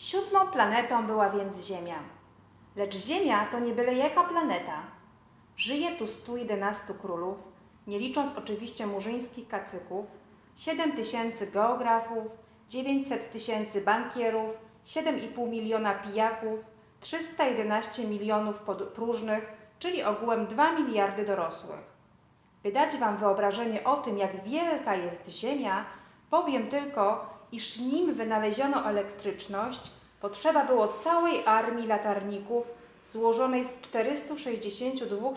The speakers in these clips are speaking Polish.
Siódmą planetą była więc Ziemia. Lecz Ziemia to nie byle jaka planeta. Żyje tu 111 królów, nie licząc oczywiście murzyńskich kacyków, 7 tysięcy geografów, 900 tysięcy bankierów, 7,5 miliona pijaków, 311 milionów próżnych, czyli ogółem 2 miliardy dorosłych. By dać Wam wyobrażenie o tym, jak wielka jest Ziemia, powiem tylko, iż nim wynaleziono elektryczność, potrzeba było całej armii latarników złożonej z 462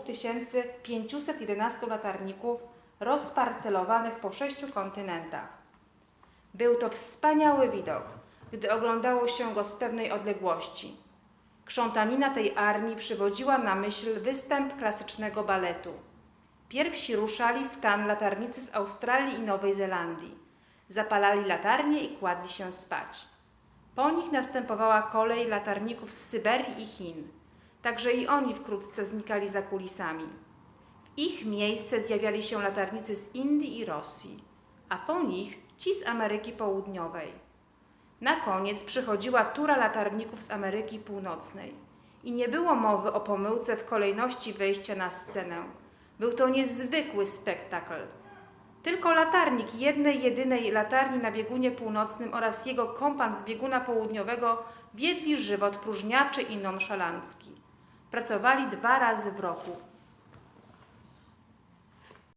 511 latarników rozparcelowanych po sześciu kontynentach. Był to wspaniały widok, gdy oglądało się go z pewnej odległości. Krzątanina tej armii przywodziła na myśl występ klasycznego baletu. Pierwsi ruszali w tan latarnicy z Australii i Nowej Zelandii. Zapalali latarnie i kładli się spać. Po nich następowała kolej latarników z Syberii i Chin. Także i oni wkrótce znikali za kulisami. W ich miejsce zjawiali się latarnicy z Indii i Rosji, a po nich ci z Ameryki Południowej. Na koniec przychodziła tura latarników z Ameryki Północnej i nie było mowy o pomyłce w kolejności wejścia na scenę. Był to niezwykły spektakl. Tylko latarnik jednej, jedynej latarni na biegunie północnym oraz jego kompan z bieguna południowego wiedli żywot próżniaczy i nonszalancki. Pracowali dwa razy w roku,